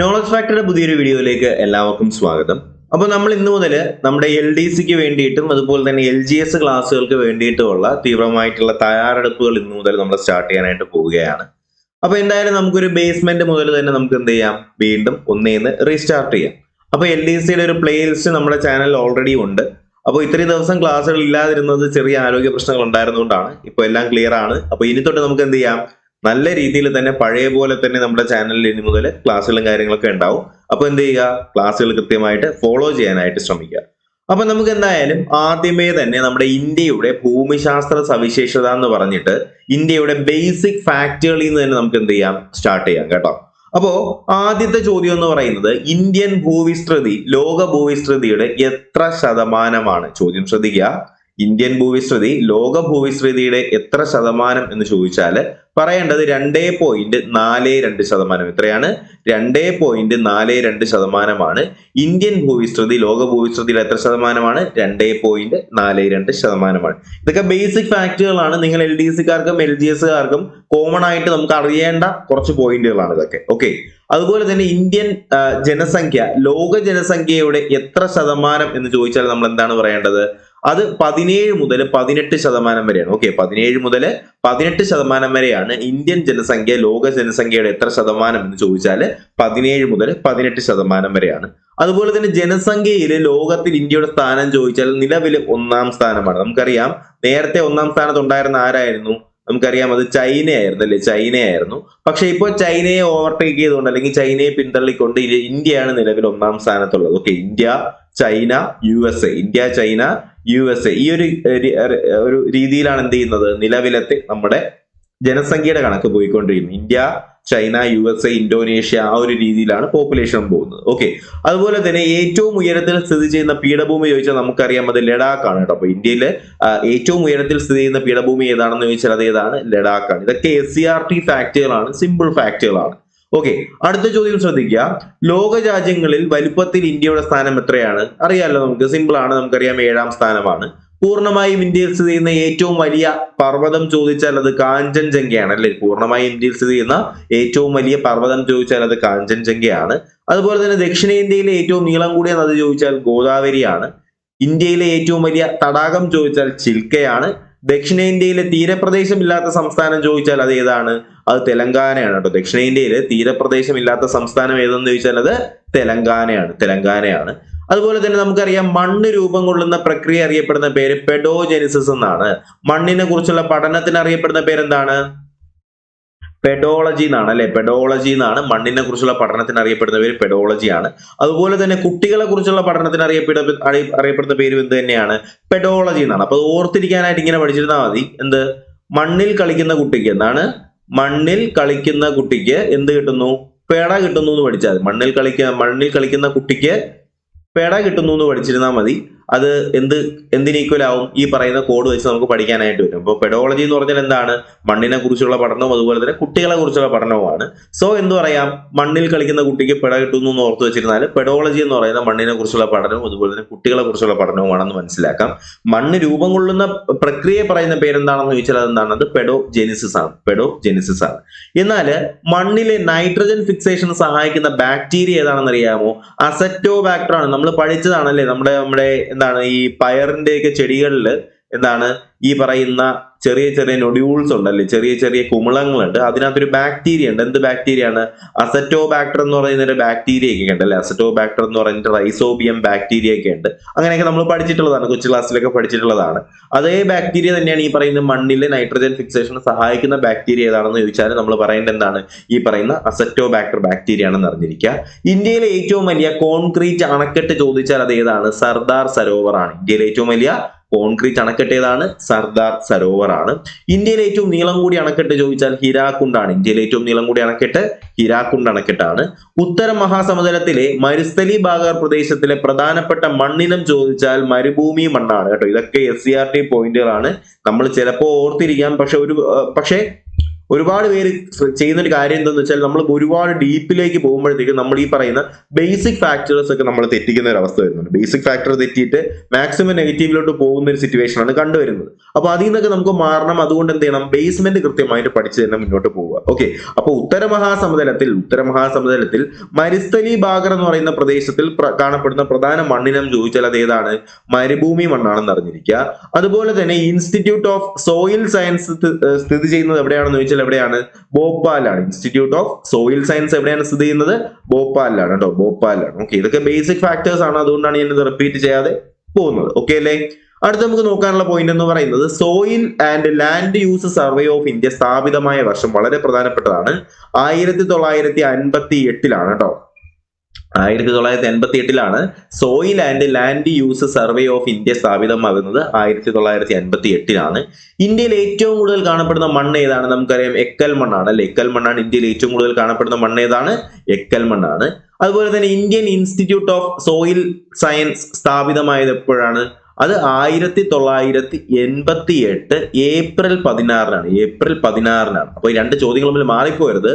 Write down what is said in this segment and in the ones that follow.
Knowledge ഫാക്ടറിയുടെ പുതിയൊരു വീഡിയോയിലേക്ക് എല്ലാവർക്കും സ്വാഗതം. അപ്പോൾ നമ്മൾ ഇന്ന് മുതൽ നമ്മുടെ എൽ ഡി സിക്ക് വേണ്ടിയിട്ടും അതുപോലെ തന്നെ എൽ ജി എസ് ക്ലാസ്സുകൾക്ക് വേണ്ടിയിട്ടുമുള്ള തീവ്രമായിട്ടുള്ള തയ്യാറെടുപ്പുകൾ ഇന്ന് മുതൽ നമ്മൾ സ്റ്റാർട്ട് ചെയ്യാനായിട്ട് പോവുകയാണ്. അപ്പോൾ എന്തായാലും നമുക്കൊരു ബേസ്മെന്റ് മുതൽ തന്നെ നമുക്ക് എന്ത് ചെയ്യാം? വീണ്ടും ഒന്നേന്ന് റീസ്റ്റാർട്ട് ചെയ്യാം. അപ്പോൾ എൽ ഡി സിയുടെ ഒരു പ്ലേ ലിസ്റ്റ് നമ്മുടെ ചാനലിൽ ഓൾറെഡി ഉണ്ട്. അപ്പോൾ ഇത്രയും ദിവസം ക്ലാസ്സുകൾ ഇല്ലാതിരുന്നത് ചെറിയ ആരോഗ്യ പ്രശ്നങ്ങൾ ഉണ്ടായിരുന്നുകൊണ്ടാണ് ഇപ്പൊ എല്ലാം ക്ലിയർ ആണ്. അപ്പോൾ ഇനി തൊട്ട് നമുക്ക് എന്ത് ചെയ്യാം? നല്ല രീതിയിൽ തന്നെ പഴയ പോലെ തന്നെ നമ്മുടെ ചാനലിൽ ഇനി മുതൽ ക്ലാസ്സുകളും കാര്യങ്ങളൊക്കെ ഉണ്ടാവും. അപ്പോൾ എന്ത് ചെയ്യുക? ക്ലാസ്സുകൾ കൃത്യമായിട്ട് ഫോളോ ചെയ്യാനായിട്ട് ശ്രമിക്കുക. അപ്പൊ നമുക്ക് എന്തായാലും ആദ്യമേ തന്നെ നമ്മുടെ ഇന്ത്യയുടെ ഭൂമിശാസ്ത്ര സവിശേഷത എന്ന് പറഞ്ഞിട്ട് ഇന്ത്യയുടെ ബേസിക് ഫാക്ടുകളിൽ നിന്ന് തന്നെ നമുക്ക് എന്ത് ചെയ്യാം? സ്റ്റാർട്ട് ചെയ്യാം കേട്ടോ. അപ്പോ ആദ്യത്തെ ചോദ്യം എന്ന് പറയുന്നത് ഇന്ത്യൻ ഭൂവിസ്തൃതി ലോക ഭൂവിസ്തൃതിയുടെ എത്ര ശതമാനമാണ്? ചോദ്യം ശ്രദ്ധിക്കുക. ഇന്ത്യൻ ഭൂവിസ്തൃതി ലോക ഭൂവിസ്തൃതിയുടെ എത്ര ശതമാനം എന്ന് ചോദിച്ചാൽ പറയേണ്ടത് രണ്ടേ പോയിന്റ് നാല് രണ്ട് ശതമാനം. എത്രയാണ്? രണ്ടേ പോയിന്റ് നാല് രണ്ട് ശതമാനമാണ്. ഇന്ത്യൻ ഭൂവിസ്തൃതി ലോക ഭൂവിസ്തൃതിയിൽ എത്ര ശതമാനമാണ്? രണ്ടേ പോയിന്റ് നാല് രണ്ട് ശതമാനമാണ്. ഇതൊക്കെ ബേസിക് ഫാക്ടുകളാണ് നിങ്ങൾ എൽ ഡി സിക്കാർക്കും എൽ ജി എസുകാർക്കും കോമൺ ആയിട്ട് നമുക്ക് അറിയേണ്ട കുറച്ച് പോയിന്റുകളാണ് ഇതൊക്കെ. ഓക്കെ അതുപോലെ തന്നെ ഇന്ത്യൻ ജനസംഖ്യ ലോക ജനസംഖ്യയുടെ എത്ര ശതമാനം എന്ന് ചോദിച്ചാൽ നമ്മൾ എന്താണ് പറയേണ്ടത്? അത് പതിനേഴ് മുതൽ പതിനെട്ട് ശതമാനം വരെയാണ്. ഓക്കെ പതിനേഴ് മുതൽ പതിനെട്ട് ശതമാനം വരെയാണ് ഇന്ത്യൻ ജനസംഖ്യ ലോക ജനസംഖ്യയുടെ എത്ര ശതമാനം എന്ന് ചോദിച്ചാൽ പതിനേഴ് മുതൽ പതിനെട്ട് ശതമാനം വരെയാണ്. അതുപോലെ തന്നെ ജനസംഖ്യയിൽ ലോകത്തിൽ ഇന്ത്യയുടെ സ്ഥാനം ചോദിച്ചാൽ നിലവിൽ ഒന്നാം സ്ഥാനമാണ്. നമുക്കറിയാം നേരത്തെ ഒന്നാം സ്ഥാനത്ത് ഉണ്ടായിരുന്ന ആരായിരുന്നു? നമുക്കറിയാം അത് ചൈനയായിരുന്നു അല്ലെ? ചൈനയായിരുന്നു. പക്ഷെ ഇപ്പോൾ ചൈനയെ ഓവർടേക്ക് ചെയ്തുകൊണ്ട് അല്ലെങ്കിൽ ചൈനയെ പിന്തള്ളിക്കൊണ്ട് ഇന്ത്യയാണ് നിലവിൽ ഒന്നാം സ്ഥാനത്തുള്ളത്. Okay India China U S A India China U S A ഈ ഒരു ഒരു രീതിയിലാണ് എന്ത് ചെയ്യുന്നത്? നിലവിലത്തെ നമ്മുടെ ജനസംഖ്യയുടെ കണക്ക് പോയിക്കൊണ്ടിരിക്കുന്നത് India China U S A Indonesia ആ ഒരു രീതിയിലാണ് പോപ്പുലേഷൻ പോകുന്നത്. ഓക്കെ അതുപോലെ തന്നെ ഏറ്റവും ഉയരത്തിൽ സ്ഥിതി ചെയ്യുന്ന പീഠഭൂമി ചോദിച്ചാൽ നമുക്കറിയാം അത് ലഡാക്കാണ് കേട്ടോ. അപ്പൊ ഇന്ത്യയിലെ ഏറ്റവും ഉയരത്തിൽ സ്ഥിതി ചെയ്യുന്ന പീഠഭൂമി ഏതാണെന്ന് ചോദിച്ചാൽ അത് ഏതാണ്? ലഡാക്ക് ആണ് ഇതൊക്കെ എസ് സി ആർ ടി ഫാക്ടുകളാണ് സിമ്പിൾ ഫാക്ടുകളാണ് ഓക്കെ അടുത്ത ചോദ്യം ശ്രദ്ധിക്കുക. ലോക രാജ്യങ്ങളിൽ വലുപ്പത്തിൽ ഇന്ത്യയുടെ സ്ഥാനം എത്രയാണ്? അറിയാമല്ലോ നമുക്ക്. സിമ്പിൾ ആണ് നമുക്കറിയാം ഏഴാം സ്ഥാനമാണ്. പൂർണമായും ഇന്ത്യയിൽ സ്ഥിതി ചെയ്യുന്ന ഏറ്റവും വലിയ പർവതം ചോദിച്ചാൽ അത് കാഞ്ചൻജംഗയാണ് അല്ലെ? പൂർണമായും ഇന്ത്യയിൽ സ്ഥിതി ചെയ്യുന്ന ഏറ്റവും വലിയ പർവതം ചോദിച്ചാൽ അത് കാഞ്ചൻജംഗയാണ്. അതുപോലെ തന്നെ ദക്ഷിണേന്ത്യയിലെ ഏറ്റവും നീളം കൂടിയ നദി ചോദിച്ചാൽ ഗോദാവരിയാണ്. ഇന്ത്യയിലെ ഏറ്റവും വലിയ തടാകം ചോദിച്ചാൽ ചിൽക്കയാണ്. ദക്ഷിണേന്ത്യയിലെ തീരപ്രദേശം ഇല്ലാത്ത സംസ്ഥാനം ചോദിച്ചാൽ അത് ഏതാണ്? അത് തെലങ്കാനയാണ് കേട്ടോ. ദക്ഷിണേന്ത്യയിലെ തീരപ്രദേശം ഇല്ലാത്ത സംസ്ഥാനം ഏതെന്ന് ചോദിച്ചാൽ അത് തെലങ്കാനയാണ് തെലങ്കാനയാണ്. അതുപോലെ തന്നെ നമുക്കറിയാം മണ്ണ് രൂപം കൊള്ളുന്ന പ്രക്രിയ അറിയപ്പെടുന്ന പേര് പെഡോജെനിസിസ് എന്നാണ്. മണ്ണിനെ കുറിച്ചുള്ള പഠനത്തിന് അറിയപ്പെടുന്ന പേരെന്താണ്? പെഡോളജി എന്നാണ് അല്ലെ? പെഡോളജി എന്നാണ്. മണ്ണിനെ കുറിച്ചുള്ള പഠനത്തിന് അറിയപ്പെടുന്ന പേര് പെഡോളജിയാണ് അതുപോലെ തന്നെ കുട്ടികളെ കുറിച്ചുള്ള പഠനത്തിന് അറിയപ്പെടുന്ന അറിയ- അറിയപ്പെടുന്ന പേര് എന്ത് തന്നെയാണ്? പെഡോളജി എന്നാണ്. അപ്പൊ ഓർത്തിരിക്കാനായിട്ട് ഇങ്ങനെ പഠിച്ചിരുന്നാൽ മതി. എന്ത്? മണ്ണിൽ കളിക്കുന്ന കുട്ടിക്ക് എന്താണ്? മണ്ണിൽ കളിക്കുന്ന കുട്ടിക്ക് എന്ത് കിട്ടുന്നു? പേട കിട്ടുന്നു എന്ന് പഠിച്ചാൽ മണ്ണിൽ കളിക്ക മണ്ണിൽ കളിക്കുന്ന കുട്ടിക്ക് പേട കിട്ടുന്നു എന്ന് പഠിച്ചിരുന്നാൽ മതി. അത് എന്ത് എന്തിന് ഈക്വൽ ആവും? ഈ പറയുന്ന കോഡ് വെച്ച് നമുക്ക് പഠിക്കാനായിട്ട് വരും അപ്പോൾ പെഡോളജി എന്ന് പറഞ്ഞാൽ എന്താണ്? മണ്ണിനെ കുറിച്ചുള്ള പഠനവും അതുപോലെ തന്നെ കുട്ടികളെ കുറിച്ചുള്ള പഠനവുമാണ്. സോ എന്ത് പറയാം? മണ്ണിൽ കളിക്കുന്ന കുട്ടിക്ക് പെട കിട്ടുന്നു എന്ന് ഓർത്ത് വെച്ചിരുന്നാൽ പെഡോളജി എന്ന് പറയുന്ന മണ്ണിനെ കുറിച്ചുള്ള പഠനവും അതുപോലെ തന്നെ കുട്ടികളെ കുറിച്ചുള്ള പഠനവുമാണെന്ന് മനസ്സിലാക്കാം. മണ്ണ് രൂപം കൊള്ളുന്ന പ്രക്രിയയെ പറയുന്ന പേരെന്താണെന്ന് ചോദിച്ചാൽ അതെന്താണ്? അത് പെഡോ ജെനിസിസ് ആണ്. പെഡോ ജെനിസിസ് ആണ്. എന്നാൽ മണ്ണിലെ നൈട്രജൻ ഫിക്സേഷൻ സഹായിക്കുന്ന ബാക്ടീരിയ ഏതാണെന്ന് അറിയാമോ? അസറ്റോ ബാക്ടർ ആണ്. നമ്മൾ പഠിച്ചതാണല്ലേ? നമ്മുടെ നമ്മുടെ എന്താണ് ഈ പയറിന്റെയൊക്കെ ചെടികളിൽ എന്താണ് ഈ പറയുന്ന ചെറിയ ചെറിയ നൊഡ്യൂൾസ് ഉണ്ടല്ലേ? ചെറിയ ചെറിയ കുമിളങ്ങളുണ്ട്. അതിനകത്തൊരു ബാക്ടീരിയ ഉണ്ട്. എന്ത് ബാക്ടീരിയ ആണ്? അസറ്റോ ബാക്ടർ എന്ന് പറയുന്ന ഒരു ബാക്ടീരിയ ഒക്കെ ഉണ്ട് അല്ലെ? അസറ്റോ ബാക്ടർ എന്ന് പറയുന്ന റൈസോബിയം ബാക്ടീരിയ ഒക്കെ ഉണ്ട്. അങ്ങനെയൊക്കെ നമ്മൾ പഠിച്ചിട്ടുള്ളതാണ്. കൊച്ചു ക്ലാസ്സിലൊക്കെ പഠിച്ചിട്ടുള്ളതാണ്. അതേ ബാക്ടീരിയ തന്നെയാണ് ഈ പറയുന്ന മണ്ണിലെ നൈട്രജൻ ഫിക്സേഷന് സഹായിക്കുന്ന ബാക്ടീരിയ ഏതാണെന്ന് ചോദിച്ചാൽ നമ്മൾ പറയേണ്ടത് എന്താണ്? ഈ പറയുന്ന അസറ്റോ ബാക്ടർ ബാക്ടീരിയ ആണെന്ന് അറിഞ്ഞിരിക്കുക. ഇന്ത്യയിലെ ഏറ്റവും വലിയ കോൺക്രീറ്റ് അണക്കെട്ട് ചോദിച്ചാൽ അത് ഏതാണ്? സർദാർ സരോവർ ആണ്. ഇന്ത്യയിലെ ഏറ്റവും വലിയ കോൺക്രീറ്റ് അണക്കെട്ടേതാണ് സർദാർ സരോവർ ആണ് ഇന്ത്യയിലെ ഏറ്റവും നീളം കൂടി അണക്കെട്ട് ചോദിച്ചാൽ ഹിരാകുണ്ടാണ്. ഇന്ത്യയിലെ ഏറ്റവും നീളം കൂടി അണക്കെട്ട് ഹിരാകുണ്ട് അണക്കെട്ടാണ്. ഉത്തര മഹാസമുദ്രത്തിലെ മരുസ്ഥലി ബാഗർ പ്രദേശത്തിലെ പ്രധാനപ്പെട്ട മണ്ണിനം ചോദിച്ചാൽ മരുഭൂമി മണ്ണാണ് കേട്ടോ. ഇതൊക്കെ എസ് സി ആർ ടി പോയിന്റുകളാണ് നമ്മൾ ചിലപ്പോൾ ഓർത്തിരിക്കാം. പക്ഷെ ഒരു പക്ഷെ പക്ഷേ ഒരുപാട് പേര് ചെയ്യുന്ന ഒരു കാര്യം എന്താണെന്ന് വെച്ചാൽ നമ്മൾ ഒരുപാട് ഡീപ്പിലേക്ക് പോകുമ്പോഴത്തേക്കും നമ്മൾ ഈ പറയുന്ന ബേസിക് ഫാക്ടേഴ്സ് ഒക്കെ നമ്മൾ തെറ്റിക്കുന്ന ഒരു അവസ്ഥ വരുന്നുണ്ട്. ബേസിക് ഫാക്ടർ തെറ്റിയിട്ട് മാക്സിമം നെഗറ്റീവിലോട്ട് പോകുന്ന ഒരു സിറ്റുവേഷൻ ആണ് കണ്ടുവരുന്നത്. അപ്പൊ അതിൽ നിന്നൊക്കെ നമുക്ക് മാറണം. അതുകൊണ്ട് എന്ത് ചെയ്യണം? ബേസ്മെന്റ് കൃത്യമായിട്ട് പഠിച്ച് തന്നെ മുന്നോട്ട് പോവുക. ഓക്കെ അപ്പൊ ഉത്തരമഹാസമതലത്തിൽ ഉത്തരമഹാസമതലത്തിൽ മരുസ്ഥലി ഭാഗർ എന്ന് പറയുന്ന പ്രദേശത്തിൽ കാണപ്പെടുന്ന പ്രധാന മണ്ണിനം ചോദിച്ചാൽ അത് ഏതാണ്? മരുഭൂമി മണ്ണാണെന്ന് അറിഞ്ഞിരിക്കുക. അതുപോലെ തന്നെ ഇൻസ്റ്റിറ്റ്യൂട്ട് ഓഫ് സോയിൽ സയൻസ് സ്ഥിതി ചെയ്യുന്നത് എവിടെയാണെന്ന് ചോദിച്ചാൽ എവിടെയാണ്? ഭോപ്പാലാണ് ഇൻസ്റ്റിറ്റ്യൂട്ട് ഓഫ് സോയിൽ സയൻസ് എവിടെയാണ് സ്ഥിതി ചെയ്യുന്നത്? ഭോപ്പാലിലാണ് കേട്ടോ ഭോപ്പാലിലാണ്. ഓക്കെ ഇതൊക്കെ ബേസിക് ഫാക്ടേഴ്സ് ആണ്. അതുകൊണ്ടാണ് ഞാൻ ഇത് റിപ്പീറ്റ് ചെയ്യാതെ പോകുന്നത്. ഓക്കെ അല്ലേ? അടുത്ത നമുക്ക് നോക്കാനുള്ള പോയിന്റ് എന്ന് പറയുന്നത് soil and land use survey of India സ്ഥാപിതമായ വർഷം വളരെ പ്രധാനപ്പെട്ടതാണ്. ആയിരത്തി തൊള്ളായിരത്തി അൻപത്തി എട്ടിലാണ് കേട്ടോ. ആയിരത്തി തൊള്ളായിരത്തി എൺപത്തി എട്ടിലാണ് soil and land use survey of India സ്ഥാപിതമാകുന്നത്. ആയിരത്തി തൊള്ളായിരത്തി എൺപത്തി എട്ടിലാണ് ഇന്ത്യയിൽ ഏറ്റവും കൂടുതൽ കാണപ്പെടുന്ന മണ്ണ് ഏതാണ്? നമുക്കറിയാം എക്കൽ മണ്ണാണ് അല്ലെ? എക്കൽ മണ്ണാണ് ഇന്ത്യയിൽ ഏറ്റവും കൂടുതൽ കാണപ്പെടുന്ന മണ്ണ് ഏതാണ്? എക്കൽ മണ്ണാണ്. അതുപോലെ തന്നെ Indian institute of soil science സ്ഥാപിതമായത് എപ്പോഴാണ്? അത് ആയിരത്തി തൊള്ളായിരത്തി എൺപത്തി എട്ട് ഏപ്രിൽ പതിനാറിനാണ് ഏപ്രിൽ പതിനാറിനാണ്. അപ്പൊ ഈ രണ്ട് ചോദ്യങ്ങൾ തമ്മിൽ മാറിപ്പോയത്.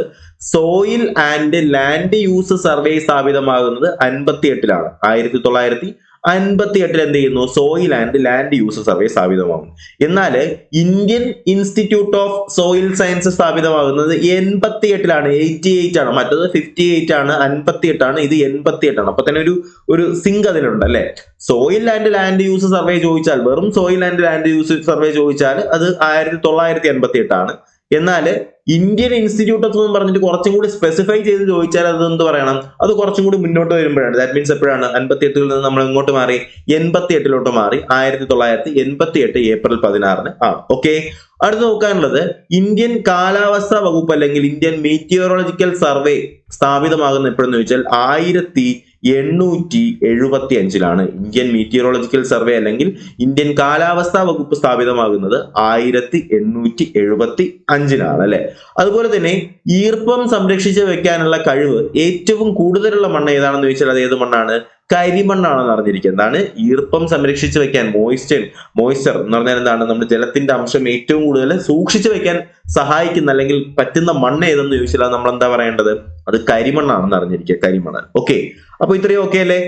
Soil and land use survey സ്ഥാപിതമാകുന്നത് അൻപത്തി എട്ടിലാണ് ആയിരത്തി തൊള്ളായിരത്തി അൻപത്തി എട്ടിൽ എന്ത് ചെയ്യുന്നു? Soil and land use survey സ്ഥാപിതമാകും എന്നാൽ Indian institute of soil science സ്ഥാപിതമാകുന്നത് എൺപത്തി എട്ടിലാണ് എയ്റ്റി എയ്റ്റ് ആണ്. മറ്റത് ഫിഫ്റ്റി എയ്റ്റ് ആണ്. അൻപത്തി എട്ടാണ് ഇത് എൺപത്തി എട്ടാണ് അപ്പൊ തന്നെ ഒരു ഒരു സിങ്ക് അതിലുണ്ട് അല്ലെ? Soil and land use survey ചോദിച്ചാൽ വെറും soil and land use survey ചോദിച്ചാൽ അത് ആയിരത്തി തൊള്ളായിരത്തി എൺപത്തി എട്ടാണ് എന്നാൽ ഇന്ത്യൻ ഇൻസ്റ്റിറ്റ്യൂട്ട് ഓഫ് എന്ന് പറഞ്ഞിട്ട് കുറച്ചും കൂടി സ്പെസിഫൈ ചെയ്ത് ചോദിച്ചാൽ അത് എന്ത് പറയണം? അത് കുറച്ചും കൂടി മുന്നോട്ട് വരുമ്പോഴാണ്. ദാറ്റ് മീൻസ് എപ്പോഴാണ്? അൻപത്തി എട്ടിൽ നിന്ന് നമ്മൾ ഇങ്ങോട്ട് മാറി? എൺപത്തി എട്ടിലോട്ട് മാറി. ആയിരത്തി തൊള്ളായിരത്തി എൺപത്തി എട്ട് ഏപ്രിൽ പതിനാറിന് ആണ്. ഓക്കെ അടുത്ത് നോക്കാനുള്ളത്. ഇന്ത്യൻ കാലാവസ്ഥാ വകുപ്പ് അല്ലെങ്കിൽ ഇന്ത്യൻ മീറ്റിയോറോളജിക്കൽ സർവേ സ്ഥാപിതമാകുന്ന എപ്പോഴെന്ന് ചോദിച്ചാൽ ആയിരത്തി എണ്ണൂറ്റി എഴുപത്തി അഞ്ചിലാണ് ഇന്ത്യൻ മീറ്റിയറോളജിക്കൽ സർവേ അല്ലെങ്കിൽ ഇന്ത്യൻ കാലാവസ്ഥാ വകുപ്പ് സ്ഥാപിതമാകുന്നത് ആയിരത്തി എണ്ണൂറ്റി എഴുപത്തി അഞ്ചിലാണ് അല്ലെ? അതുപോലെ തന്നെ ഈർപ്പം സംരക്ഷിച്ച് വെക്കാനുള്ള കഴിവ് ഏറ്റവും കൂടുതലുള്ള മണ്ണ് ഏതാണെന്ന് ചോദിച്ചാൽ അത് ഏത് മണ്ണാണ്? കരിമണ്ണാണെന്ന് നിറഞ്ഞിരിക്കുന്നത്. എന്താണ്? ഈർപ്പം സംരക്ഷിച്ച് വെക്കാൻ മോയിസ്റ്റർ മോയിസ്ചർ എന്ന് പറഞ്ഞാൽ എന്താണ്? നമ്മുടെ ജലത്തിന്റെ അംശം ഏറ്റവും കൂടുതൽ സൂക്ഷിച്ചു വെക്കാൻ സഹായിക്കുന്ന അല്ലെങ്കിൽ പറ്റുന്ന മണ്ണ് ഏതെന്ന് ചോദിച്ചാൽ നമ്മൾ എന്താ പറയേണ്ടത്? അത് കരിമണ്ണാണെന്ന് അറിഞ്ഞിരിക്കുക കരിമണ്ണ്. ഓക്കെ അപ്പൊ ഇത്രയും ഓക്കെ അല്ലേ?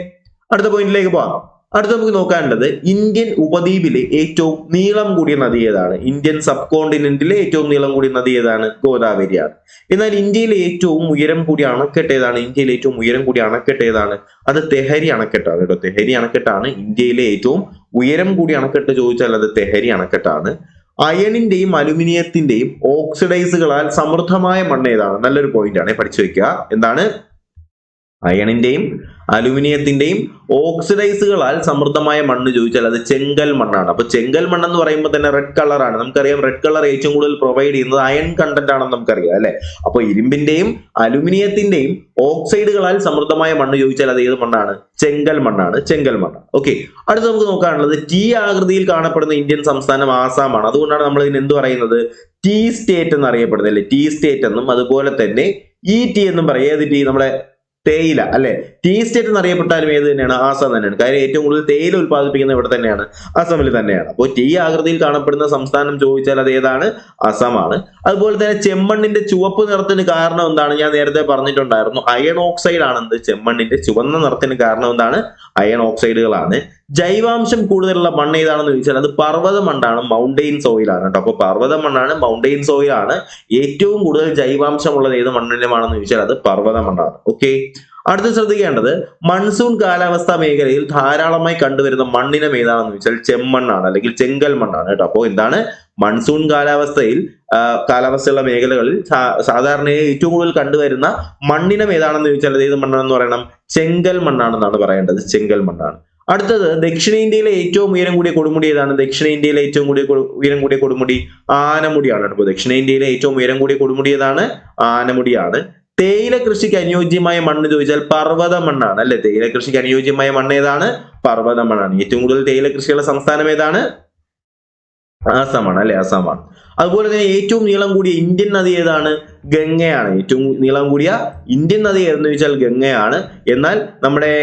അടുത്ത പോയിന്റിലേക്ക് പോവാം അടുത്ത നമുക്ക് നോക്കാനുള്ളത് ഇന്ത്യൻ ഉപദ്വീപിലെ ഏറ്റവും നീളം കൂടിയ നദി ഏതാണ്? ഇന്ത്യൻ സബ് കോണ്ടിനെന്റിലെ ഏറ്റവും നീളം കൂടിയ നദി ഏതാണ്? ഗോദാവരിയാണ് എന്നാൽ ഇന്ത്യയിലെ ഏറ്റവും ഉയരം കൂടിയ അണക്കെട്ട് ഏതാണ്? ഇന്ത്യയിലെ ഏറ്റവും ഉയരം കൂടിയ അണക്കെട്ട് ഏതാണ്? അത് തെഹരി അണക്കെട്ടാണ് കേട്ടോ. തെഹരി അണക്കെട്ടാണ് ഇന്ത്യയിലെ ഏറ്റവും ഉയരം കൂടിയ അണക്കെട്ട് ചോദിച്ചാൽ അത് തെഹരി അണക്കെട്ടാണ്. അയണിന്റെയും അലുമിനിയത്തിന്റെയും ഓക്സിഡൈസുകളാൽ സമൃദ്ധമായ മണ്ണ് ഏതാണ്? നല്ലൊരു പോയിന്റ് ആണ്. പഠിച്ചു വെക്കുക. എന്താണ്? അയണിന്റെയും അലുമിനിയത്തിന്റെയും ഓക്സിഡൈസുകളാൽ സമൃദ്ധമായ മണ്ണ് ചോദിച്ചാൽ അത് ചെങ്കൽ മണ്ണാണ്. അപ്പൊ ചെങ്കൽ മണ്ണ് എന്ന് പറയുമ്പോൾ തന്നെ റെഡ് കളറാണ് നമുക്കറിയാം റെഡ് കളർ ഏറ്റവും കൂടുതൽ പ്രൊവൈഡ് ചെയ്യുന്നത് അയൺ കണ്ടന്റ് ആണെന്ന് നമുക്കറിയാം അല്ലെ? അപ്പൊ ഇരുമ്പിന്റെയും അലുമിനിയത്തിന്റെയും ഓക്സൈഡുകളാൽ സമൃദ്ധമായ മണ്ണ് ചോദിച്ചാൽ അത് ഏത് മണ്ണാണ്? ചെങ്കൽ മണ്ണാണ്. ചെങ്കൽ മണ്ണ്. ഓക്കെ അടുത്ത് നമുക്ക് നോക്കാനുള്ളത് ടി ആകൃതിയിൽ കാണപ്പെടുന്ന ഇന്ത്യൻ സംസ്ഥാനം ആസാമാണ്. അതുകൊണ്ടാണ് നമ്മൾ ഇതിന് എന്ത് പറയുന്നത്? ടി സ്റ്റേറ്റ് എന്ന് അറിയപ്പെടുന്നത് അല്ലെ? ടി സ്റ്റേറ്റ് എന്നും അതുപോലെ തന്നെ ഇ ടി എന്നും പറയും. ഏത് ടി നമ്മുടെ തേയില അല്ലെ? ടീ സ്റ്റേറ്റ് എന്നറിയപ്പെട്ടാലും ഏത് തന്നെയാണ്? ആസാം തന്നെയാണ്. കാര്യം ഏറ്റവും കൂടുതൽ തേയില ഉത്പാദിപ്പിക്കുന്നത് ഇവിടെ തന്നെയാണ്. അസമിൽ തന്നെയാണ്. അപ്പോൾ ടീ ആകൃതിയിൽ കാണപ്പെടുന്ന സംസ്ഥാനം ചോദിച്ചാൽ അത് ഏതാണ്? അസമാണ് അതുപോലെ തന്നെ ചെമ്മണ്ണിന്റെ ചുവപ്പ് നിറത്തിന് കാരണം എന്താണ്? ഞാൻ നേരത്തെ പറഞ്ഞിട്ടുണ്ടായിരുന്നു. അയൺ ഓക്സൈഡ് ആണെന്ത് ചെമ്മണ്ണിന്റെ ചുവന്ന നിറത്തിന് കാരണം എന്താണ്? അയൺ ഓക്സൈഡുകളാണ്. ജൈവാംശം കൂടുതലുള്ള മണ്ണ് ഏതാണെന്ന് ചോദിച്ചാൽ അത് പർവത മണ്ണാണ് മൗണ്ടെയിൻ സോയിൽ ആണ് കേട്ടോ. അപ്പോൾ പർവത മണ്ണാണ് മൗണ്ടെയിൻ സോയിൽ ആണ്. ഏറ്റവും കൂടുതൽ ജൈവാംശം ഉള്ളത് ഏത് മണ്ണിനുമാണെന്ന് ചോദിച്ചാൽ അത് പർവത മണ്ണാണ് ഓക്കെ അടുത്ത് ശ്രദ്ധിക്കേണ്ടത് മൺസൂൺ കാലാവസ്ഥാ മേഖലയിൽ ധാരാളമായി കണ്ടുവരുന്ന മണ്ണിനം ഏതാണെന്ന് ചോദിച്ചാൽ ചെമ്മണ്ണാണ് അല്ലെങ്കിൽ ചെങ്കൽ മണ്ണാണ് കേട്ടോ. അപ്പോൾ എന്താണ്? മൺസൂൺ കാലാവസ്ഥയിൽ കാലാവസ്ഥയുള്ള മേഖലകളിൽ സാധാരണയായി ഏറ്റവും കൂടുതൽ കണ്ടുവരുന്ന മണ്ണിനം ഏതാണെന്ന് ചോദിച്ചാൽ ഏത് മണ്ണാണെന്ന് പറയണം? ചെങ്കൽ മണ്ണാണെന്നാണ് പറയേണ്ടത്. ചെങ്കൽ മണ്ണാണ്. അടുത്തത് ദക്ഷിണേന്ത്യയിലെ ഏറ്റവും ഉയരം കൂടിയ കൊടുമുടി ഏതാണ്? ദക്ഷിണേന്ത്യയിലെ ഏറ്റവും കൂടിയ ഉയരം കൂടിയ കൊടുമുടി ആനമുടിയാണ്. അപ്പോൾ ദക്ഷിണേന്ത്യയിലെ ഏറ്റവും ഉയരം കൂടിയ കൊടുമുടി ഏതാണ്? ആനമുടിയാണ്. തേയില കൃഷിക്ക് അനുയോജ്യമായ മണ്ണ് ചോദിച്ചാൽ പർവത മണ്ണാണ് അല്ലെ? തേയില കൃഷിക്ക് അനുയോജ്യമായ മണ്ണ് ഏതാണ്? പർവത മണ്ണാണ്. ഏറ്റവും കൂടുതൽ തേയില കൃഷിയുള്ള സംസ്ഥാനം ഏതാണ്? ആസാമാണ് അല്ലെ? ആസാമാണ്. അതുപോലെ തന്നെ ഏറ്റവും നീളം കൂടിയ ഇന്ത്യൻ നദി ഏതാണ്? ഗംഗയാണ്. ഏറ്റവും നീളം കൂടിയ ഇന്ത്യൻ നദി ഏതെന്ന് ചോദിച്ചാൽ ഗംഗയാണ്. എന്നാൽ നമ്മുടെ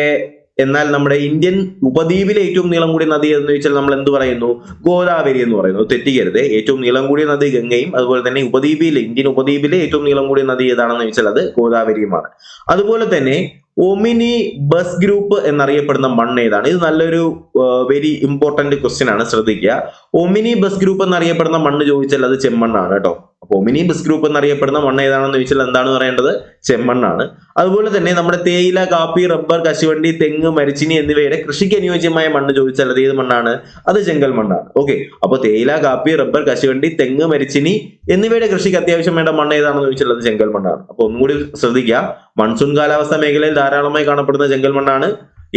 എന്നാൽ നമ്മുടെ ഇന്ത്യൻ ഉപദ്വീപിലെ ഏറ്റവും നീളം കൂടിയ നദി എന്ന് ചോദിച്ചാൽ നമ്മൾ എന്ത് പറയുന്നു? ഗോദാവരി എന്ന് പറയുന്നു. തെറ്റിക്കരുത്. ഏറ്റവും നീളം കൂടിയ നദി ഗംഗയും അതുപോലെ തന്നെ ഉപദ്വീപിലെ ഇന്ത്യൻ ഉപദ്വീപിലെ ഏറ്റവും നീളം കൂടിയ നദി ഏതാണെന്ന് ചോദിച്ചാൽ അത് ഗോദാവരിയുമാണ്. അതുപോലെ തന്നെ ഒമിനി ബസ് ഗ്രൂപ്പ് എന്നറിയപ്പെടുന്ന മണ്ണ് ഏതാണ്? ഇത് നല്ലൊരു വെരി ഇമ്പോർട്ടന്റ് ക്വസ്റ്റ്യൻ ആണ്. ശ്രദ്ധിക്കുക. ഒമിനി ബസ് ഗ്രൂപ്പ് എന്നറിയപ്പെടുന്ന മണ്ണ് ചോദിച്ചാൽ അത് ചെമ്മണ്ണാണ് കേട്ടോ. അപ്പൊ ഒമിനി ബസ് ഗ്രൂപ്പ് എന്നറിയപ്പെടുന്ന മണ്ണ് ഏതാണെന്ന് ചോദിച്ചാൽ എന്താണ് പറയേണ്ടത്? ചെമ്മണ്ണാണ്. അതുപോലെ തന്നെ നമ്മുടെ തേയില കാപ്പി റബ്ബർ കശുവണ്ടി തെങ്ങ് മരിച്ചിനി എന്നിവയുടെ കൃഷിക്ക് അനുയോജ്യമായ മണ്ണ് ചോദിച്ചാൽ അത് ഏത് മണ്ണാണ്? അത് ചെങ്കൽ മണ്ണാണ്. ഓക്കെ. അപ്പൊ തേയില കാപ്പി റബ്ബർ കശുവണ്ടി തെങ്ങ് മരിച്ചിനി എന്നിവയുടെ കൃഷിക്ക് അത്യാവശ്യം വേണ്ട മണ്ണ് ഏതാണെന്ന് ചോദിച്ചാൽ അത് ചെങ്കൽ മണ്ണാണ്. അപ്പൊ ഒന്നും കൂടി ശ്രദ്ധിക്കുക. മൺസൂൺ കാലാവസ്ഥ മേഖലയിൽ ധാരാളമായി കാണപ്പെടുന്ന ചെങ്കൽ മണ്ണാണ്.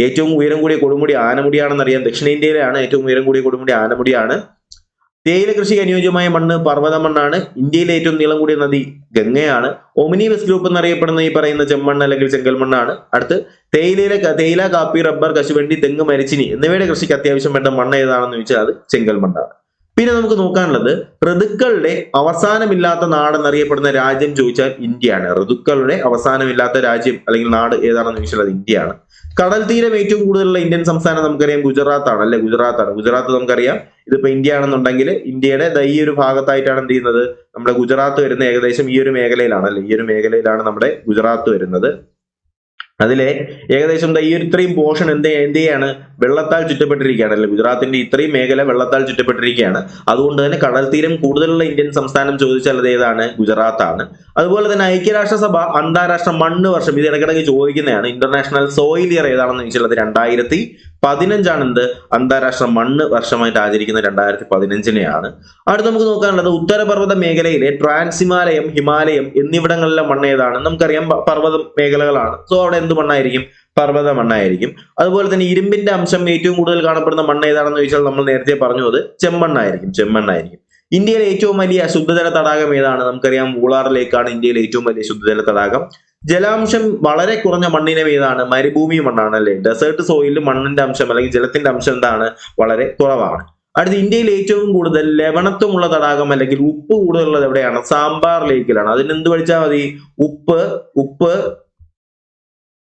ഏറ്റവും ഉയരം കൂടിയ കൊടുമുടി ആനമുടിയാണെന്ന് അറിയാം ദക്ഷിണേന്ത്യയിലാണ് ഏറ്റവും ഉയരം കൂടിയ കൊടുമുടി ആനമുടിയാണ്. തേയില കൃഷിക്ക് അനുയോജ്യമായ മണ്ണ് പർവത മണ്ണാണ് ഇന്ത്യയിലെ ഏറ്റവും നീളം കൂടിയ നദി ഗംഗയാണ്. ഒമിനി ബസ് ഗ്രൂപ്പ് എന്നറിയപ്പെടുന്ന ഈ പറയുന്ന ചെമ്മണ്ണ് അല്ലെങ്കിൽ ചെങ്കൽ മണ്ണാണ്. അടുത്ത് തേയിലയിലെ തേയില കാപ്പി റബ്ബർ കശുവണ്ടി തെങ്ങ് മരിച്ചിനി എന്നിവയുടെ കൃഷിക്ക് അത്യാവശ്യം വേണ്ട മണ്ണ് ഏതാണെന്ന് ചോദിച്ചാൽ അത് ചെങ്കൽ മണ്ണാണ്. പിന്നെ നമുക്ക് നോക്കാനുള്ളത് ഋതുക്കളുടെ അവസാനമില്ലാത്ത നാട് എന്നറിയപ്പെടുന്ന രാജ്യം ചോദിച്ചാൽ ഇന്ത്യയാണ്. ഋതുക്കളുടെ അവസാനമില്ലാത്ത രാജ്യം അല്ലെങ്കിൽ നാട് ഏതാണെന്ന് ചോദിച്ചാൽ അത് ഇന്ത്യയാണ്. കടൽ തീരം ഏറ്റവും കൂടുതലുള്ള ഇന്ത്യൻ സംസ്ഥാനം നമുക്കറിയാം ഗുജറാത്ത് ആണ് അല്ലെ? ഗുജറാത്ത് ആണ് ഗുജറാത്ത് നമുക്കറിയാം. ഇതിപ്പോ ഇന്ത്യ ആണെന്നുണ്ടെങ്കിൽ ഇന്ത്യയുടെ ഈ ഒരു ഭാഗത്തായിട്ടാണ് എന്ത് ചെയ്യുന്നത്? നമ്മുടെ ഗുജറാത്ത് വരുന്ന ഏകദേശം ഈ ഒരു മേഖലയിലാണ് അല്ലെ? ഈ ഒരു മേഖലയിലാണ് നമ്മുടെ ഗുജറാത്ത് വരുന്നത്. അതിലെ ഏകദേശം ദാ ഈ ഇത്രയും പോർഷൻ എന്ത് എന്ത് ചെയ്യാണ്? വെള്ളത്താൽ ചുറ്റപ്പെട്ടിരിക്കുകയാണ് അല്ലെ? ഗുജറാത്തിന്റെ ഇത്രയും മേഖല വെള്ളത്താൽ ചുറ്റപ്പെട്ടിരിക്കുകയാണ്. അതുകൊണ്ട് തന്നെ കടൽ തീരം കൂടുതലുള്ള ഇന്ത്യൻ സംസ്ഥാനം ചോദിച്ചാൽ അത് ഏതാണ്? ഗുജറാത്ത് ആണ് അതുപോലെ തന്നെ ഐക്യരാഷ്ട്രസഭ അന്താരാഷ്ട്ര മണ്ണ് വർഷം ഇത് ഇടയ്ക്കിടയ്ക്ക് ചോദിക്കുന്നതാണ് ഇന്റർനാഷണൽ സോയിൽ ഇയർ ഏതാണെന്ന് ചോദിച്ചാൽ അത് രണ്ടായിരത്തി പതിനഞ്ചാണ് എന്ത്? അന്താരാഷ്ട്ര മണ്ണ് വർഷമായിട്ട് ആചരിക്കുന്ന രണ്ടായിരത്തി പതിനഞ്ചിനെയാണ്. അടുത്ത് നമുക്ക് നോക്കാനുള്ളത് ഉത്തരപർവത മേഖലയിലെ ട്രാൻസ് ഹിമാലയം ഹിമാലയം എന്നിവിടങ്ങളിലെ മണ്ണ് ഏതാണ്? നമുക്കറിയാം പർവത മേഖലകളാണ്. സോ അവിടെ എന്ത് മണ്ണായിരിക്കും പർവത മണ്ണായിരിക്കും. അതുപോലെ തന്നെ ഇരുമ്പിന്റെ അംശം ഏറ്റവും കൂടുതൽ കാണപ്പെടുന്ന മണ്ണ് ഏതാണെന്ന് ചോദിച്ചാൽ നമ്മൾ നേരത്തെ പറഞ്ഞു അത് ചെമ്മണ്ണായിരിക്കും ചെമ്മണ്ണായിരിക്കും ഇന്ത്യയിലെ ഏറ്റവും വലിയ ശുദ്ധജല തടാകം ഏതാണ്? നമുക്കറിയാം വൂളാർ ലേക്കാണ് ഇന്ത്യയിലെ ഏറ്റവും വലിയ ശുദ്ധജല തടാകം. ജലാംശം വളരെ കുറഞ്ഞ മണ്ണിനെ ഏതാണ്? മരുഭൂമി മണ്ണാണ് അല്ലെ? ഡെസേർട്ട് സോയിലിൽ മണ്ണിന്റെ അംശം അല്ലെങ്കിൽ ജലത്തിന്റെ അംശം എന്താണ്? വളരെ കുറവാണ്. അടുത്ത ഇന്ത്യയിൽ ഏറ്റവും കൂടുതൽ ലവണത്വമുള്ള തടാകം അല്ലെങ്കിൽ ഉപ്പ് കൂടുതലുള്ളത് എവിടെയാണ്? സാമ്പാർ ലേക്കിലാണ്. അതിന് എന്ത് പഠിച്ചാൽ മതി? ഉപ്പ് ഉപ്പ്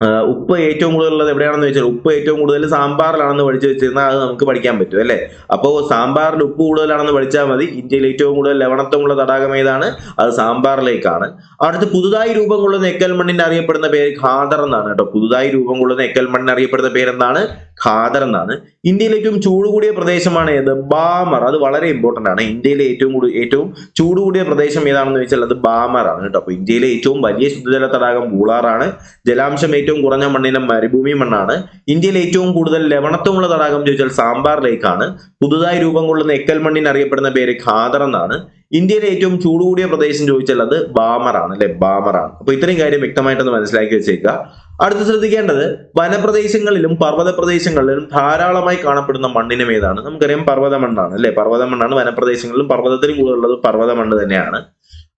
ഉപ്പ് ഏറ്റവും കൂടുതലുള്ളത് എവിടെയാണെന്ന് വെച്ചാൽ ഉപ്പ് ഏറ്റവും കൂടുതൽ സാമ്പാറിലാണെന്ന് പഠിച്ചു വെച്ചിരുന്നാൽ അത് നമുക്ക് പഠിക്കാൻ പറ്റും അല്ലെ? അപ്പോൾ സാമ്പാറിൽ ഉപ്പ് കൂടുതലാണെന്ന് പഠിച്ചാൽ മതി. ഇന്ത്യയിൽ ഏറ്റവും കൂടുതൽ ലവണത്വമുള്ള തടാകം ഏതാണ്? അത് സാമ്പാറിലേക്കാണ്. അടുത്ത് പുതുതായി രൂപം കൊള്ളുന്ന എക്കൽ മണ്ണിന് അറിയപ്പെടുന്ന പേര് ഖാദർ എന്നാണ് കേട്ടോ. പുതുതായി രൂപം കൊള്ളുന്ന എക്കൽ മണ്ണിന് അറിയപ്പെടുന്ന പേരെന്താണ് ഖാദർ എന്നാണ്. ഇന്ത്യയിലെ ഏറ്റവും ചൂട് കൂടിയ പ്രദേശമാണ് ഏത്? ബാമർ. അത് വളരെ ഇമ്പോർട്ടന്റ് ആണ്. ഇന്ത്യയിലെ ഏറ്റവും കൂടുതൽ ഏറ്റവും ചൂട് കൂടിയ പ്രദേശം ഏതാണെന്ന് വെച്ചാൽ അത് ബാമർ ആണ് കേട്ടോ. അപ്പൊ ഇന്ത്യയിലെ ഏറ്റവും വലിയ ശുദ്ധജല തടാകം ബൂളാറാണ് ജലാംശം ഏറ്റവും കുറഞ്ഞ മണ്ണിനം മരുഭൂമി മണ്ണാണ്. ഇന്ത്യയിൽ ഏറ്റവും കൂടുതൽ ലവണത്വമുള്ള തടാകം ചോദിച്ചാൽ സാമ്പാർ ലേക്കാണ് പുതുതായി രൂപം കൊള്ളുന്ന എക്കൽ മണ്ണിന് അറിയപ്പെടുന്ന പേര് ഖാദർ എന്നാണ്. ഇന്ത്യയിലെ ഏറ്റവും ചൂട് കൂടിയ പ്രദേശം ചോദിച്ചാൽ അത് ബാമറാണ് അല്ലെ? ബാമറാണ് അപ്പൊ ഇത്രയും കാര്യം വ്യക്തമായിട്ടൊന്ന് മനസ്സിലാക്കി വെച്ചേക്കുക. അടുത്ത് ശ്രദ്ധിക്കേണ്ടത് വനപ്രദേശങ്ങളിലും പർവത പ്രദേശങ്ങളിലും ധാരാളമായി കാണപ്പെടുന്ന മണ്ണിനും ഏതാണ്? നമുക്കറിയാം പർവത മണ്ണാണ് അല്ലെ? പർവത മണ്ണാണ് വനപ്രദേശങ്ങളിലും പർവതത്തിലും കൂടുതലുള്ളത് പർവത മണ്ണ് തന്നെയാണ്.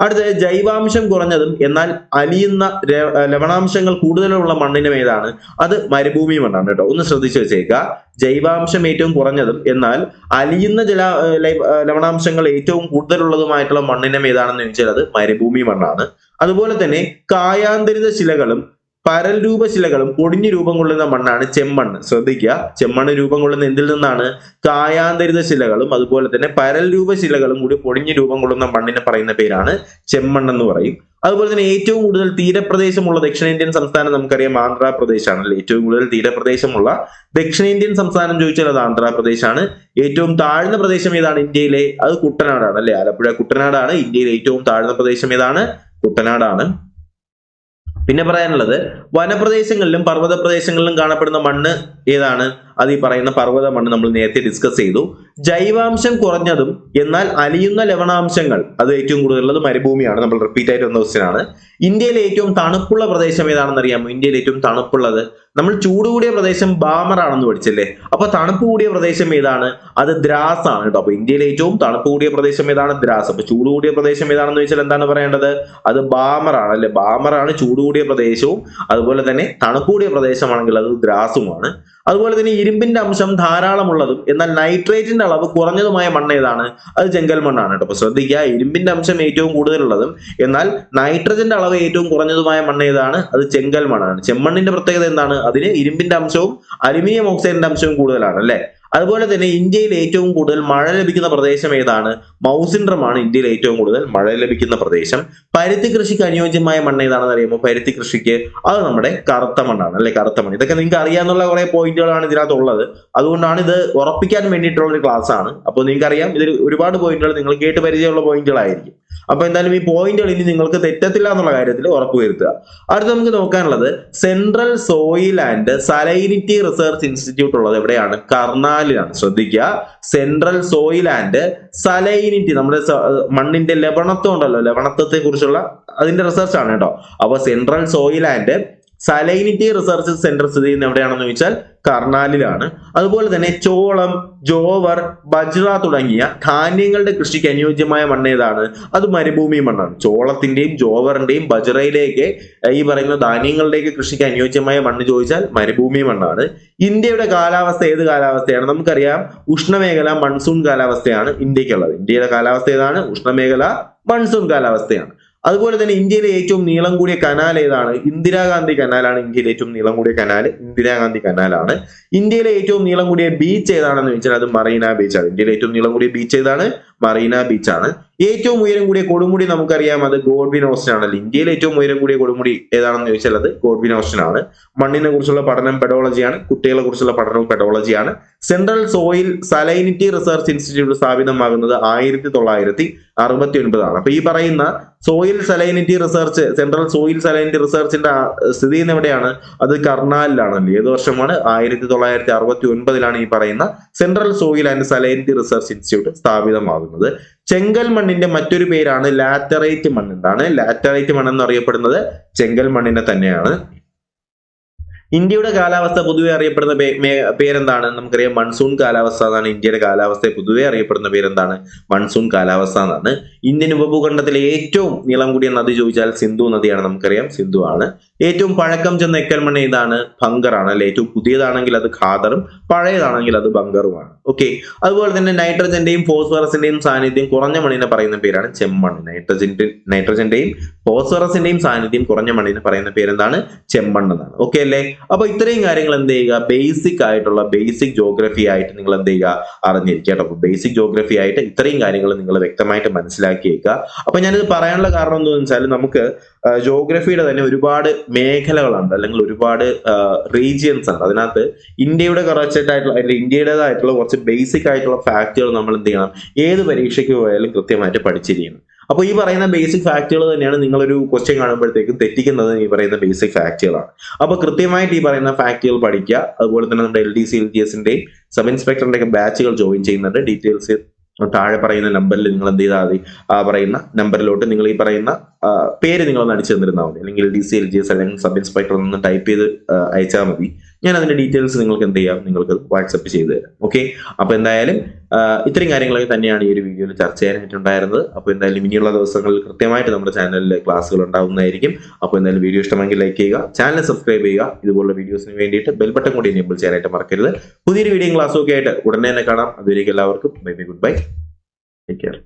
അടുത്ത ജൈവാംശം കുറഞ്ഞതും എന്നാൽ അലിയുന്ന ലവണാംശങ്ങൾ കൂടുതലുള്ള മണ്ണിനും ഏതാണ്? അത് മരുഭൂമി മണ്ണാണ് കേട്ടോ. ഒന്ന് ശ്രദ്ധിച്ചു വെച്ചേക്കുക. ജൈവാംശം ഏറ്റവും കുറഞ്ഞതും എന്നാൽ അലിയുന്ന ജല ലവണാംശങ്ങൾ ഏറ്റവും കൂടുതലുള്ളതുമായിട്ടുള്ള മണ്ണിനം ഏതാണെന്ന് ചോദിച്ചാൽ അത് മരുഭൂമി മണ്ണാണ്. അതുപോലെ തന്നെ കായാന്തരിത ശിലകളും പരൽ ശിലകളും പൊടിഞ്ഞു രൂപം കൊള്ളുന്ന മണ്ണാണ് ചെമ്മണ്ണ് ശ്രദ്ധിക്കുക ചെമ്മണ്ണ് രൂപം കൊള്ളുന്ന എന്തിൽ നിന്നാണ്? കായാന്തരിത ശിലകളും അതുപോലെ തന്നെ പരൽ ശിലകളും കൂടി പൊടിഞ്ഞു രൂപം കൊള്ളുന്ന മണ്ണിനെ പറയുന്ന പേരാണ് ചെമ്മണ്ണ് എന്ന് പറയും. അതുപോലെ തന്നെ ഏറ്റവും കൂടുതൽ തീരപ്രദേശമുള്ള ദക്ഷിണേന്ത്യൻ സംസ്ഥാനം നമുക്കറിയാം ആന്ധ്രാപ്രദേശ് ആണ് ഏറ്റവും കൂടുതൽ തീരപ്രദേശമുള്ള ദക്ഷിണേന്ത്യൻ സംസ്ഥാനം ചോദിച്ചാൽ അത് ആന്ധ്രാപ്രദേശാണ്. ഏറ്റവും താഴ്ന്ന പ്രദേശം ഏതാണ് ഇന്ത്യയിലെ? അത് കുട്ടനാടാണ് അല്ലെ? ആലപ്പുഴ കുട്ടനാടാണ്. ഇന്ത്യയിലെ ഏറ്റവും താഴ്ന്ന പ്രദേശം ഏതാണ്? കുട്ടനാടാണ്. പിന്നെ പറയാനുള്ളത് വനപ്രദേശങ്ങളിലും പർവത പ്രദേശങ്ങളിലും കാണപ്പെടുന്ന മണ്ണ് ഏതാണ്? അത് ഈ പറയുന്ന പർവതമാണ് നമ്മൾ നേരത്തെ ഡിസ്കസ് ചെയ്തു. ജൈവാംശം കുറഞ്ഞതും എന്നാൽ അലിയുന്ന ലവണാംശങ്ങൾ അത് ഏറ്റവും കൂടുതലുള്ളത് മരുഭൂമിയാണ്. നമ്മൾ റിപ്പീറ്റ് ആയിട്ട് വന്ന ക്വസ്റ്റ്യൻ ആണ്. ഇന്ത്യയിലെ ഏറ്റവും തണുപ്പുള്ള പ്രദേശം ഏതാണെന്ന് അറിയാമോ? ഇന്ത്യയിൽ ഏറ്റവും തണുപ്പുള്ളത് നമ്മൾ ചൂട് കൂടിയ പ്രദേശം ബാമർ ആണെന്ന് പഠിച്ചല്ലേ? അപ്പൊ തണുപ്പ് കൂടിയ പ്രദേശം ഏതാണ്? അത് ദ്രാസ് ആണ് കേട്ടോ. അപ്പൊ ഇന്ത്യയിലെ ഏറ്റവും തണുപ്പ് കൂടിയ പ്രദേശം ഏതാണ്? ദ്രാസ്. അപ്പൊ ചൂട് കൂടിയ പ്രദേശം ഏതാണെന്ന് ചോദിച്ചാൽ എന്താണ് പറയേണ്ടത്? അത് ബാമർ ആണ് അല്ലെ? ബാമർ ആണ് ചൂട് കൂടിയ പ്രദേശവും. അതുപോലെ തന്നെ തണുപ്പ് കൂടിയ പ്രദേശമാണെങ്കിൽ അത് ദ്രാസുമാണ്. അതുപോലെ തന്നെ ഇരുമ്പിന്റെ അംശം ധാരാളമുള്ളതും എന്നാൽ നൈട്രേറ്റിന്റെ അളവ് കുറഞ്ഞതുമായ മണ്ണ് ഏതാണ്? അത് ചെങ്കൽ മണ്ണാണ് കേട്ടോ. അപ്പൊ ശ്രദ്ധിക്കുക ഇരുമ്പിന്റെ അംശം ഏറ്റവും കൂടുതലുള്ളതും എന്നാൽ നൈട്രജന്റെ അളവ് ഏറ്റവും കുറഞ്ഞതുമായ മണ്ണ് ഏതാണ്? അത് ചെങ്കൽ മണ്ണാണ്. ചെമ്മണ്ണിന്റെ പ്രത്യേകത എന്താണ്? അതിന് ഇരുമ്പിന്റെ അംശവും അലുമിനിയം ഓക്സൈഡിന്റെ അംശവും കൂടുതലാണ് അല്ലെ? അതുപോലെ തന്നെ ഇന്ത്യയിൽ ഏറ്റവും കൂടുതൽ മഴ ലഭിക്കുന്ന പ്രദേശം ഏതാണ്? മൗസിൻഡ്രമാണ് ഇന്ത്യയിൽ ഏറ്റവും കൂടുതൽ മഴ ലഭിക്കുന്ന പ്രദേശം. പരുത്തി കൃഷിക്ക് അനുയോജ്യമായ മണ്ണ് ഏതാണെന്ന് അറിയുമ്പോൾ പരുത്തി കൃഷിക്ക്. അത് നമ്മുടെ കറുത്ത മണ്ണാണ് അല്ലെ? കറുത്ത മണ്ണ്. ഇതൊക്കെ നിങ്ങൾക്ക് അറിയാമെന്നുള്ള കുറെ പോയിന്റുകളാണ് ഇതിനകത്ത് ഉള്ളത്. അതുകൊണ്ടാണ് ഇത് ഉറപ്പിക്കാൻ വേണ്ടിയിട്ടുള്ള ഒരു ക്ലാസ് ആണ്. അപ്പോൾ നിങ്ങൾക്ക് അറിയാം ഇതിൽ ഒരുപാട് പോയിന്റുകൾ നിങ്ങൾ കേട്ട് പരിചയമുള്ള പോയിന്റുകളായിരിക്കും. അപ്പൊ എന്തായാലും ഈ പോയിന്റുകൾ ഇനി നിങ്ങൾക്ക് തെറ്റത്തില്ല എന്നുള്ള കാര്യത്തിൽ ഉറപ്പുവരുത്തുക അടുത്ത് നമുക്ക് നോക്കാനുള്ളത് central soil and salinity research institute ഉള്ളത് എവിടെയാണ്? കർണാലിലാണ് ശ്രദ്ധിക്കുക. സെൻട്രൽ സോയിൽ ആൻഡ് സലൈനിറ്റി നമ്മുടെ മണ്ണിന്റെ ലവണത്വം ഉണ്ടല്ലോ. ലവണത്വത്തെ കുറിച്ചുള്ള അതിന്റെ റിസർച്ച് ആണ് കേട്ടോ. അപ്പൊ central soil and salinity research centre സ്ഥിതി ചെയ്യുന്ന എവിടെയാണെന്ന് ചോദിച്ചാൽ കർണാലിലാണ്. അതുപോലെ തന്നെ ചോളം ജോവർ ബജ്ര തുടങ്ങിയ ധാന്യങ്ങളുടെ കൃഷിക്ക് അനുയോജ്യമായ മണ്ണ് ഏതാണ്? അത് മരുഭൂമി മണ്ണാണ്. ചോളത്തിന്റെയും ജോവറിന്റെയും ബജ്രയിലേക്ക് ഈ പറയുന്ന ധാന്യങ്ങളുടെയൊക്കെ കൃഷിക്ക് അനുയോജ്യമായ മണ്ണ് ചോദിച്ചാൽ മരുഭൂമി മണ്ണാണ്. ഇന്ത്യയുടെ കാലാവസ്ഥ ഏത് കാലാവസ്ഥയാണ്? നമുക്കറിയാം ഉഷ്ണമേഖല മൺസൂൺ കാലാവസ്ഥയാണ് ഇന്ത്യക്കുള്ളത് ഇന്ത്യയുടെ കാലാവസ്ഥ ഏതാണ്? ഉഷ്ണമേഖല മൺസൂൺ കാലാവസ്ഥയാണ്. അതുപോലെ തന്നെ ഇന്ത്യയിലെ ഏറ്റവും നീളം കൂടിയ കനാൽ ഏതാണ്? ഇന്ദിരാഗാന്ധി കനാലാണ് ഇന്ത്യയിലെ ഏറ്റവും നീളം കൂടിയ കനാൽ. ഇന്ദിരാഗാന്ധി കനാലാണ്. ഇന്ത്യയിലെ ഏറ്റവും നീളം കൂടിയ ബീച്ച് ഏതാണെന്ന് ചോദിച്ചാൽ അത് മറീന ബീച്ചാണ് ഇന്ത്യയിലെ ഏറ്റവും നീളം കൂടിയ ബീച്ച് ഏതാണ്? മറീന ആണ്. ഏറ്റവും ഉയരം കൂടിയ കൊടുമുടി നമുക്കറിയാം അത് ഗോഡ്വിൻ ഓസ്റ്റൻ ആണല്ലോ. ഇന്ത്യയിൽ ഏറ്റവും ഉയരം കൂടിയ കൊടുമുടി ഏതാണെന്ന് ചോദിച്ചാൽ അത് ഗോഡ്വിൻ ഓസ്റ്റൻ ആണ്. മണ്ണിനെ കുറിച്ചുള്ള പഠനം പെഡോളജിയാണ് കുട്ടികളെ കുറിച്ചുള്ള പഠനവും പെഡോളജിയാണ് central soil salinity research institute സ്ഥാപിതമാകുന്നത് ആയിരത്തി തൊള്ളായിരത്തി അറുപത്തി ഒൻപതാണ് അപ്പൊ ഈ പറയുന്ന soil salinity research central soil salinity റിസർച്ചിന്റെ സ്ഥിതി എവിടെയാണ്? അത് കർണാലിലാണല്ലോ? ഏത് വർഷമാണ്? ആയിരത്തി തൊള്ളായിരത്തി അറുപത്തി ഒൻപതിലാണ് ഈ പറയുന്ന central soil and salinity research institute സ്ഥാപിതമാകുന്നത്. ചെങ്കൽ മണ്ണിന്റെ മറ്റൊരു പേരാണ് ലാറ്ററൈറ്റ് മണ്ണ്. എന്താണ്? ലാറ്ററൈറ്റ് മണ്ണ് എന്ന് അറിയപ്പെടുന്നത് ചെങ്കൽ മണ്ണിനെ തന്നെയാണ്. ഇന്ത്യയുടെ കാലാവസ്ഥ പൊതുവെ അറിയപ്പെടുന്ന പേരെന്താണ്? നമുക്കറിയാം മൺസൂൺ കാലാവസ്ഥ എന്നാണ്. ഇന്ത്യയുടെ കാലാവസ്ഥയെ പൊതുവെ അറിയപ്പെടുന്ന പേരെന്താണ്? മൺസൂൺ കാലാവസ്ഥ എന്നാണ്. ഇന്ത്യൻ ഉപഭൂഖണ്ഡത്തിലെ ഏറ്റവും നീളം കൂടിയ നദി ചോദിച്ചാൽ സിന്ധു നദിയാണ്. നമുക്കറിയാം സിന്ധു ആണ്. ഏറ്റവും പഴക്കം ചെന്ന എക്കൽ മണ്ണ് ഏതാണ്? ബങ്കറാണ് അല്ലെ? ഏറ്റവും പുതിയതാണെങ്കിൽ അത് ഖാദറും പഴയതാണെങ്കിൽ അത് ബങ്കറുമാണ്. ഓക്കെ അതുപോലെ തന്നെ നൈട്രജന്റെയും ഫോസ്ഫറസിന്റെയും സാന്നിധ്യം കുറഞ്ഞ മണ്ണിനെ പറയുന്ന പേരാണ് ചെമ്മണ് നൈട്രജന്റെ നൈട്രജന്റെയും ഫോസ്ഫറസിന്റെയും സാന്നിധ്യം കുറഞ്ഞ മണ്ണിനെ പറയുന്ന പേരെന്താണ്? ചെമ്മണ്ണെന്നാണ് ഓക്കെ അല്ലേ? അപ്പൊ ഇത്രയും കാര്യങ്ങൾ എന്ത് ചെയ്യുക? ബേസിക് ആയിട്ടുള്ള ബേസിക് ജോഗ്രഫി ആയിട്ട് നിങ്ങൾ എന്ത് ചെയ്യുക? അറിഞ്ഞിരിക്കുക കേട്ടോ അപ്പൊ ബേസിക് ജോഗ്രഫി ആയിട്ട് ഇത്രയും കാര്യങ്ങൾ നിങ്ങൾ വ്യക്തമായിട്ട് മനസ്സിലാക്കി വെക്കുക. അപ്പൊ ഞാനിത് പറയാനുള്ള കാരണം എന്താണെന്ന് വെച്ചാൽ നമുക്ക് ജോഗ്രഫിയുടെ തന്നെ ഒരുപാട് മേഖലകളുണ്ട്. അല്ലെങ്കിൽ ഒരുപാട് റീജിയൻസ് ഉണ്ട് അതിനകത്ത് ഇന്ത്യയുടെ കുറച്ചായിട്ടുള്ള അല്ലെങ്കിൽ ഇന്ത്യയുടേതായിട്ടുള്ള കുറച്ച് ബേസിക് ആയിട്ടുള്ള ഫാക്റ്റുകൾ നമ്മൾ എന്ത് ചെയ്യണം? ഏത് പരീക്ഷയ്ക്ക് പോയാലും കൃത്യമായിട്ട് പഠിച്ചിരിക്കണം. അപ്പോൾ ഈ പറയുന്ന ബേസിക് ഫാക്റ്റുകൾ തന്നെയാണ് നിങ്ങളൊരു ക്വസ്റ്റ്യൻ കാണുമ്പോഴത്തേക്കും തെറ്റിക്കുന്നത് ഈ പറയുന്ന ബേസിക് ഫാക്റ്റുകളാണ് അപ്പോൾ കൃത്യമായിട്ട് ഈ പറയുന്ന ഫാക്റ്റുകൾ പഠിക്കുക. അതുപോലെ തന്നെ നമ്മുടെ L D C L G എസിന്റെയും sub ഇൻസ്പെക്ടറിന്റെ ഒക്കെ ബാച്ചുകൾ ജോയിൻ ചെയ്യുന്നുണ്ട്. ഡീറ്റെയിൽസ് താഴെ പറയുന്ന നമ്പറിൽ നിങ്ങൾ എന്ത് ചെയ്താൽ മതി. ആ പറയുന്ന നമ്പറിലോട്ട് നിങ്ങൾ ഈ പറയുന്ന പേര് നിങ്ങളൊന്ന് അടിച്ചു തന്നിരുന്നാൽ മതി. അല്ലെങ്കിൽ D C L G S അല്ലെങ്കിൽ സബ് ഇൻസ്പെക്ടർ ഒന്ന് ടൈപ്പ് ചെയ്ത് അയച്ചാൽ മതി. ഞാൻ അതിന്റെ ഡീറ്റെയിൽസ് നിങ്ങൾക്ക് എന്ത് ചെയ്യാം? നിങ്ങൾക്ക് വാട്സപ്പ് ചെയ്തു തരാം. ഓക്കെ അപ്പൊ എന്തായാലും ഇത്രയും കാര്യങ്ങളൊക്കെ തന്നെയാണ് ഈ ഒരു വീഡിയോയിൽ ചർച്ച ചെയ്യാനായിട്ടുണ്ടായിരുന്നത്. അപ്പോൾ എന്തായാലും ഇനിയുള്ള ദിവസങ്ങളിൽ കൃത്യമായിട്ട് നമ്മുടെ ചാനലിൽ ക്ലാസ്സുകൾ ഉണ്ടാവുന്നതായിരിക്കും. അപ്പോൾ എന്തായാലും വീഡിയോ ഇഷ്ടമെങ്കിൽ ലൈക്ക് ചെയ്യുക ചാനൽ സബ്സ്ക്രൈബ് ചെയ്യുക. ഇതുപോലുള്ള വീഡിയോസിന് വേണ്ടിയിട്ട് ബെൽ ബട്ടൺ കൂടി എനേബിൾ ചെയ്യാനായിട്ട് മറക്കരുത്. പുതിയൊരു വീഡിയോ ക്ലാസ്സും ഒക്കെ ആയിട്ട് ഉടനെ തന്നെ കാണാം. അതുവരേക്കും എല്ലാവർക്കും bye bye good bye take care